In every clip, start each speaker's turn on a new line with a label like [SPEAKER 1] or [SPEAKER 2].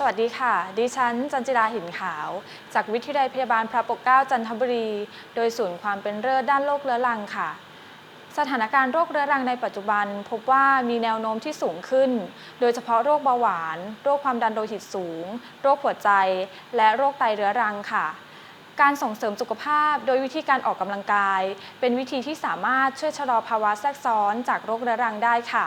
[SPEAKER 1] สวัสดีค่ะ ดิฉัน จันจิราหินขาว จากวิทยาลัยพยาบาลพระปกเกล้าจันทบุรี โดยศูนย์ความเป็นเลิศด้านโรคเรื้อรังค่ะ สถานการณ์โรคเรื้อรังในปัจจุบัน พบว่ามีแนวโน้มที่สูงขึ้น โดยเฉพาะโรคเบาหวาน โรคความดันโลหิตสูง โรคหัวใจ และโรคไตเรื้อรังค่ะ การส่งเสริมสุขภาพ โดยวิธีการออกกำลังกาย เป็นวิธีที่สามารถช่วยชะลอภาวะแทรกซ้อนจากโรคเรื้อรังได้ค่ะ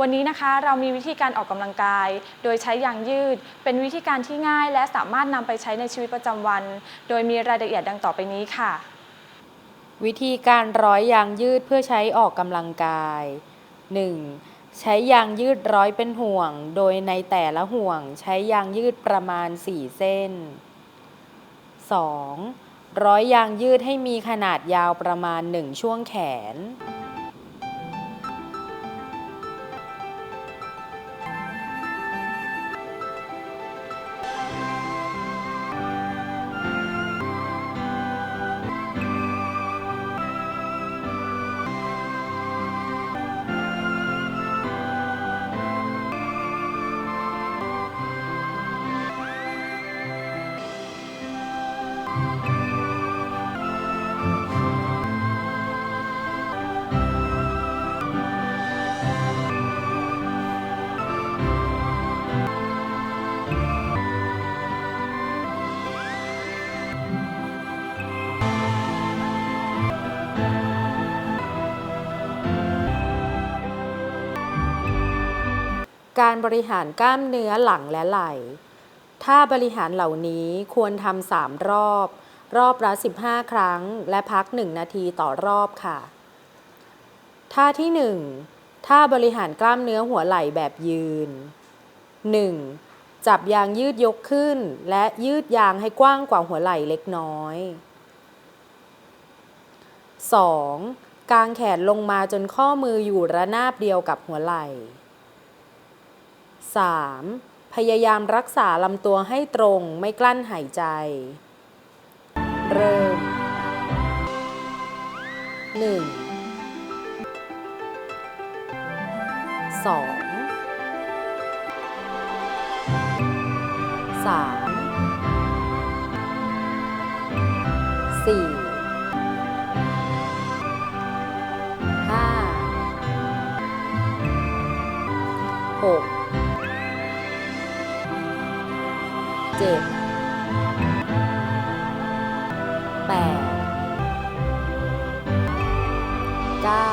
[SPEAKER 1] วันนี้นะคะเรามีวิธีการออกกำลังกาย โดยใช้ยางยืด เป็นวิธีการที่ง่าย และสามารถนำไปใช้ในชีวิตประจำวัน โดยมีรายละเอียดดังต่อไปนี้ค่ะ
[SPEAKER 2] วิธีการร้อยยางยืดเพื่อใช้ออกกำลังกาย 1. ใช้ยางยืดร้อยเป็นห่วง โดยในแต่ละห่วงใช้ยางยืดประมาณ 4 เส้น 2. ร้อยยางยืดให้มีขนาดยาวประมาณ 1 ช่วงแขน การบริหารกล้ามเนื้อหลังและไหล่ถ้าบริหารเหล่านี้ควรทำสามรอบ รอบละ 15 ครั้ง และพัก 1 นาทีต่อรอบค่ะ ท่าที่ 1 ท่าบริหารกล้ามเนื้อหัวไหล่แบบยืน 1. จับยางยืดยกขึ้น และยืดยางให้กว้างกว่าหัวไหล่เล็กน้อย 2. กางแขนลงมาจนข้อมืออยู่ระนาบเดียวกับหัวไหล่ 3. พยายามรักษาลำตัวให้ตรงไม่กลั้นหายใจ เริ่ม 1 2 3 4 เจ็ดแปดเก้า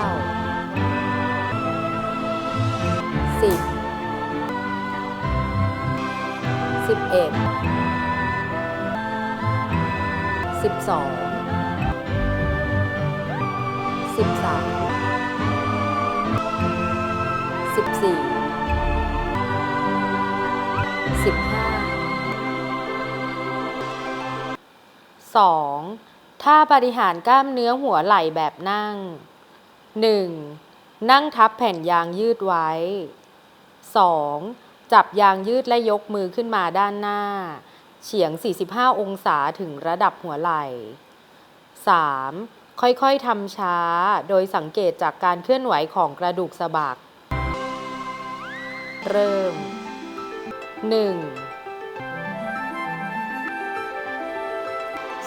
[SPEAKER 2] สิบสิบเอ็ดสิบสองสิบสามสิบสี่ 2. ท่าบริหารกล้ามเนื้อหัวไหล่แบบนั่ง 1. นั่งทับแผ่นยางยืดไว้ 2. จับยางยืดและยกมือขึ้นมาด้านหน้า เฉียง 45 องศาถึงระดับหัวไหล่ 3. ค่อยๆทำช้า โดยสังเกตจากการเคลื่อนไหวของกระดูกสะบัก เริ่ม 1.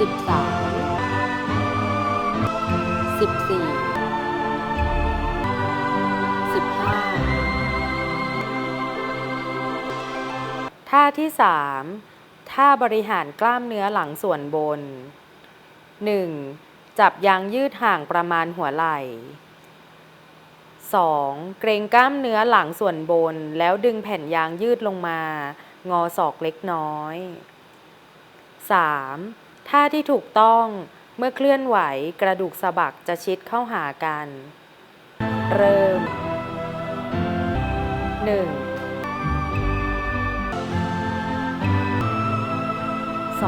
[SPEAKER 2] สิบสามสิบสี่สิบห้าท่าที่สามท่าบริหารกล้ามเนื้อหลังส่วนบน 1. จับยางยืดห่างประมาณหัวไหล่ 2. เกรงกล้ามเนื้อหลังส่วนบน แล้วดึงแผ่นยางยืดลงมา งอศอกเล็กน้อย 3. ท่าที่ถูกต้องเมื่อเคลื่อนไหวกระดูกสะบักจะชิดเข้าหากัน เริ่ม 1 2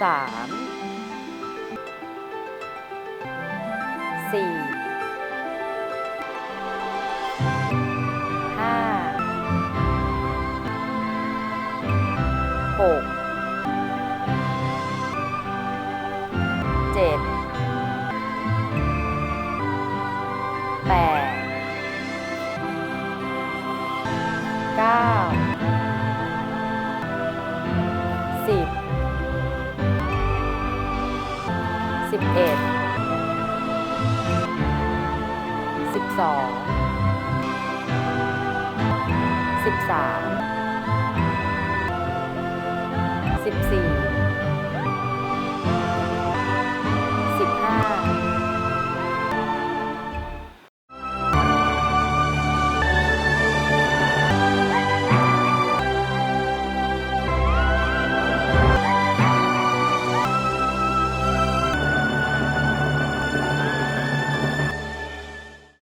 [SPEAKER 2] 3 4 ดแปดเก้าสิบสิบเอ็ดสิบสองสิบสามสิบสี่